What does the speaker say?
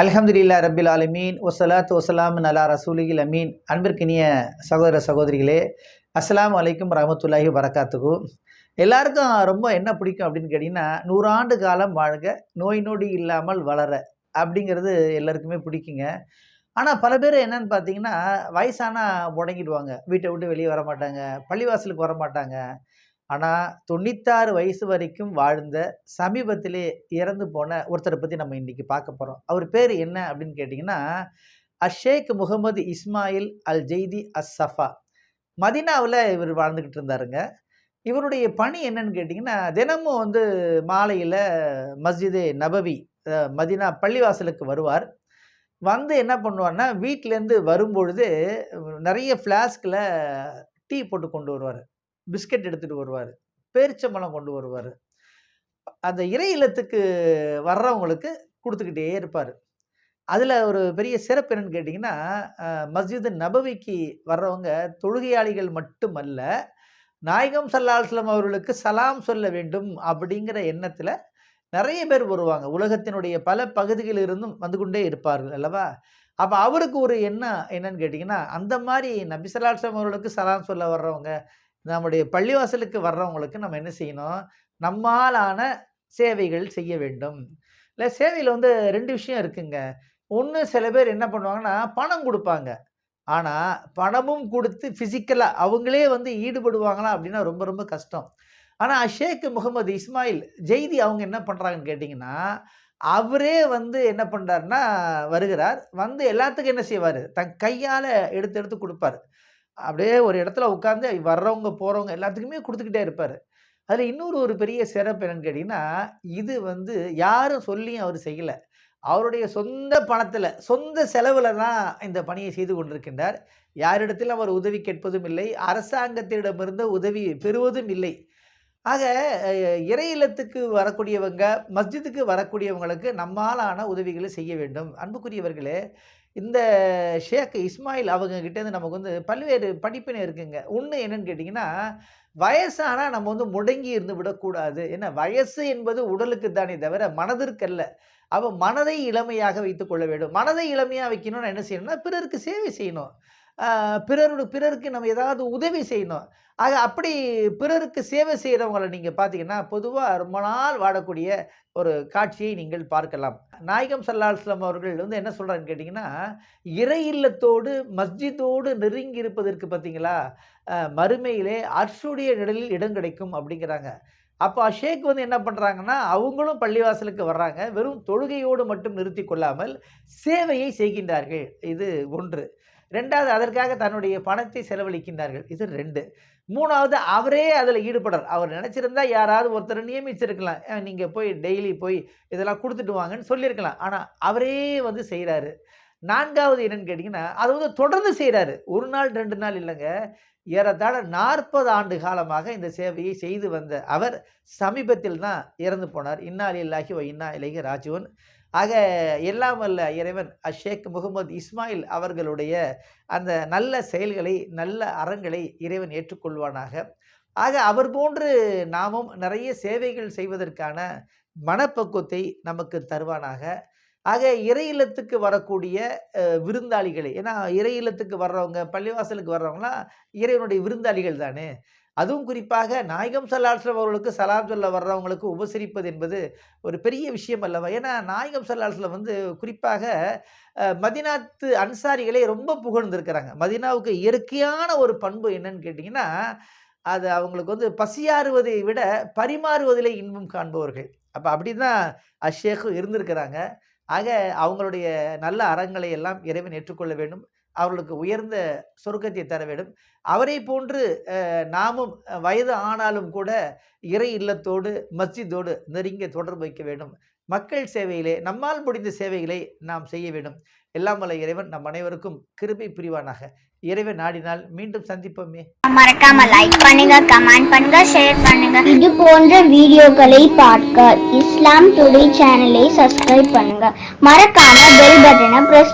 அலமதுல்லா ரபில் ஆலமீன். ஒசலாத் ஒசலாம் அலா ரசூலிகில் அமீன் அன்பிற்கினிய சகோதர சகோதரிகளே அஸ்லாம் அலைக்கும் ரஹமத்துல்லாஹி வரகாத்துக்கு எல்லாருக்கும் ரொம்ப என்ன பிடிக்கும் அப்படின்னு கேட்டிங்கன்னா நூறாண்டு காலம் வாழ்க நோய் நொடி இல்லாமல் வளர அப்படிங்கிறது எல்லாருக்குமே பிடிக்குங்க. ஆனால் பல பேர் என்னன்னு பார்த்தீங்கன்னா வயசானால் முடங்கிடுவாங்க வீட்டை விட்டு வெளியே வர மாட்டாங்க பள்ளிவாசலுக்கு வர மாட்டாங்க ஆனால் தொண்ணூத்தாறு வயசு வரைக்கும் வாழ்ந்த சமீபத்திலே இறந்து போன ஒருத்தரை பற்றி நம்ம இன்றைக்கி பார்க்க போகிறோம் அவர் பேர் என்ன அப்படின்னு கேட்டிங்கன்னா Ashaikh Muhammad Ismail Al Zaidi As Safa மதினாவில் இவர் வாழ்ந்துக்கிட்டு இருந்தாருங்க. இவருடைய பணி என்னன்னு கேட்டிங்கன்னா தினமும் வந்து மாலையில் மஸ்ஜிது நபவி மதினா பள்ளிவாசலுக்கு வருவார். வந்து என்ன பண்ணுவார்னா வீட்டிலேருந்து வரும்பொழுது நிறைய ஃப்ளாஸ்கில் டீ போட்டு கொண்டு வருவார். பிஸ்கட் எடுத்துகிட்டு வருவார். பேரிச்சம்பழம் கொண்டு வருவார். அந்த இறை இல்லத்துக்கு வர்றவங்களுக்கு கொடுத்துக்கிட்டே இருப்பார். அதில் ஒரு பெரிய சிறப்பு என்னன்னு கேட்டிங்கன்னா மஸ்ஜிது நபவிக்கு வர்றவங்க தொழுகையாளிகள் மட்டுமல்ல நாயகம் சல்லாஹ்லம் அவர்களுக்கு சலாம் சொல்ல வேண்டும் அப்படிங்கிற எண்ணத்தில் நிறைய பேர் வருவாங்க. உலகத்தினுடைய பல பகுதிகளில் இருந்தும் வந்து கொண்டே இருப்பார்கள் அல்லவா? அப்போ அவருக்கு ஒரு எண்ணம் என்னன்னு கேட்டிங்கன்னா அந்த மாதிரி நபி சல்லாஹ்லம் அவர்களுக்கு சலாம் சொல்ல வர்றவங்க நம்முடைய பள்ளிவாசலுக்கு வர்றவங்களுக்கு நம்ம என்ன செய்யணும்? நம்மாலான சேவைகள் செய்ய வேண்டும். இல்லை சேவையில் வந்து ரெண்டு விஷயம் இருக்குங்க. ஒன்று சில பேர் என்ன பண்ணுவாங்கன்னா பணம் கொடுப்பாங்க. ஆனால் பணமும் கொடுத்து ஃபிசிக்கலாக அவங்களே வந்து ஈடுபடுவாங்களா அப்படின்னா ரொம்ப ரொம்ப கஷ்டம். ஆனால் ஷேக் முகமது இஸ்மாயில் ஜெய்தி அவங்க என்ன பண்ணுறாங்கன்னு கேட்டிங்கன்னா அவரே வந்து என்ன பண்ணுறாருன்னா வருகிறார். வந்து எல்லாத்துக்கும் என்ன செய்வார்? தன் கையால் எடுத்து எடுத்து கொடுப்பார். அப்படியே ஒரு இடத்துல உட்காந்து வர்றவங்க போகிறவங்க எல்லாத்துக்குமே கொடுத்துக்கிட்டே இருப்பார். அதில் இன்னொரு ஒரு பெரிய சிறப்பு என்னன்னு கேட்டிங்கன்னா இது வந்து யாரும் சொல்லியும் அவர் செய்யலை. அவருடைய சொந்த பணத்தில் சொந்த செலவில் தான் இந்த பணியை செய்து கொண்டிருக்கின்றார். யாரிடத்திலும் அவர் உதவி கேட்பதும் இல்லை. அரசாங்கத்திடமிருந்து உதவி பெறுவதும் இல்லை. ஆக இறையிலத்துக்கு இறை இல்லத்துக்கு வரக்கூடியவங்க மஸ்ஜிதுக்கு வரக்கூடியவங்களுக்கு நம்மாலான உதவிகளை செய்ய வேண்டும். அன்புக்குரியவர்களே இந்த ஷேக் இஸ்மாயில் அவங்கக்கிட்டேருந்து நமக்கு வந்து பல்வேறு படிப்பினை இருக்குங்க. ஒன்று என்னன்னு கேட்டிங்கன்னா வயசானால் நம்ம வந்து முடங்கி இருந்து விடக்கூடாது. ஏன்னா வயசு என்பது உடலுக்கு தானே தவிர மனதிற்கல்ல. அவள் மனதை இளமையாக வைத்து கொள்ள வேண்டும். மனதை இளமையாக வைக்கணும்னு என்ன செய்யணும்னா பிறருக்கு சேவை செய்யணும். பிறருடைய பிறருக்கு நம்ம ஏதாவது உதவி செய்யணும். ஆக அப்படி பிறருக்கு சேவை செய்கிறவங்களை நீங்கள் பார்த்தீங்கன்னா பொதுவாக ரொம்ப நாள் வாடக்கூடிய ஒரு காட்சியை நீங்கள் பார்க்கலாம். நாயகம் சல்லாஹ்லாம் அவர்கள் வந்து என்ன சொல்கிறான்னு கேட்டிங்கன்னா இறை இல்லத்தோடு மஸ்ஜிதோடு நெருங்கி இருப்பதற்கு பார்த்தீங்களா மறுமையிலே அர்ஷுடைய நிழலில் இடம் கிடைக்கும் அப்படிங்கிறாங்க. அப்போ ஷேக் வந்து என்ன பண்ணுறாங்கன்னா அவங்களும் பள்ளிவாசலுக்கு வர்றாங்க. வெறும் தொழுகையோடு மட்டும் நிறுத்தி கொள்ளாமல் சேவையை செய்கின்றார்கள். இது ஒன்று. ரெண்டாவது அதற்காக தன்னுடைய பணத்தை செலவழிக்கின்றார்கள். இது ரெண்டு. மூணாவது அவரே அதில் ஈடுபடுறார். அவர் நினச்சிருந்தா யாராவது ஒருத்தரை நியமிச்சிருக்கலாம். நீங்கள் போய் டெய்லி போய் இதெல்லாம் கொடுத்துட்டு வாங்கன்னு சொல்லியிருக்கலாம். ஆனால் அவரே வந்து செய்கிறாரு நான்காவது என்னன்னு கேட்டிங்கன்னா அதை வந்து தொடர்ந்து செய்கிறாரு ஒரு நாள் ரெண்டு நாள் இல்லைங்க. ஏறத்தாழ நாற்பது ஆண்டு காலமாக இந்த சேவையை செய்து வந்த அவர் சமீபத்தில் தான் இறந்து போனார். இன்னா இல்லாஹி ஓ இன்னா இலகி ராஜுவன் ஆக எல்லாம் வல்ல இறைவன் அஷேக் முகமது இஸ்மாயில் அவர்களுடைய அந்த நல்ல செயல்களை நல்ல அறங்களை இறைவன் ஏற்றுக்கொள்வானாக. ஆக அவர் போன்று நாமும் நிறைய சேவைகள் செய்வதற்கான மனப்பக்குவத்தை நமக்கு தருவானாக. ஆக இறை இல்லத்துக்கு வரக்கூடிய விருந்தாளிகளை ஏன்னா இறை இல்லத்துக்கு வர்றவங்க பள்ளிவாசலுக்கு வர்றவங்களாம் இறைவனுடைய விருந்தாளிகள் தானே. அதுவும் குறிப்பாக நாயகம் சல்லாஸ்லம் அவர்களுக்கு சலாம் சொல்ல வர்றவங்களுக்கு உபசரிப்பது என்பது ஒரு பெரிய விஷயம் அல்லவா? ஏன்னா நாயகம் சல்லாஸ்லம் வந்து குறிப்பாக மதினாத்து அன்சாரிகளை ரொம்ப புகழ்ந்திருக்கிறாங்க. மதினாவுக்கு இயற்கையான ஒரு பண்பு என்னன்னு கேட்டிங்கன்னா அது அவங்களுக்கு வந்து பசியாறுவதை விட பரிமாறுவதிலே இன்பம் காண்பவர்கள். அப்போ அப்படி தான் அஷேக்கு இருந்திருக்கிறாங்க. ஆக அவங்களுடைய நல்ல அறங்களை எல்லாம் இறைவன் ஏற்றுக்கொள்ள வேண்டும். அவர்களுக்கு உயர்ந்த சொர்க்கத்தை தர வேண்டும். அவரை போன்று நாமும் வயது ஆனாலும் கூட இறை இல்லத்தோடு மஸ்ஜிதோடு நெருங்கிய தொடர்பு வைக்க வேண்டும். மக்கள் சேவையிலே நம்மால் முடிந்த சேவைகளை நாம் செய்ய வேண்டும். எல்லாம் வல்ல இறைவன் நம் அனைவருக்கும் கிருபை புரிவானாக. இறைவன் நாடினால் மீண்டும் சந்திப்போமே. மறக்காம லைக் பண்ணுங்க கமெண்ட் பண்ணுங்க ஷேர் பண்ணுங்க. இது போன்ற வீடியோக்களை பார்க்க இஸ்லாம் டுடே சேனலை சப்ஸ்கிரைப் பண்ணுங்க. மறக்காம பெல் பட்டனை பிரஸ்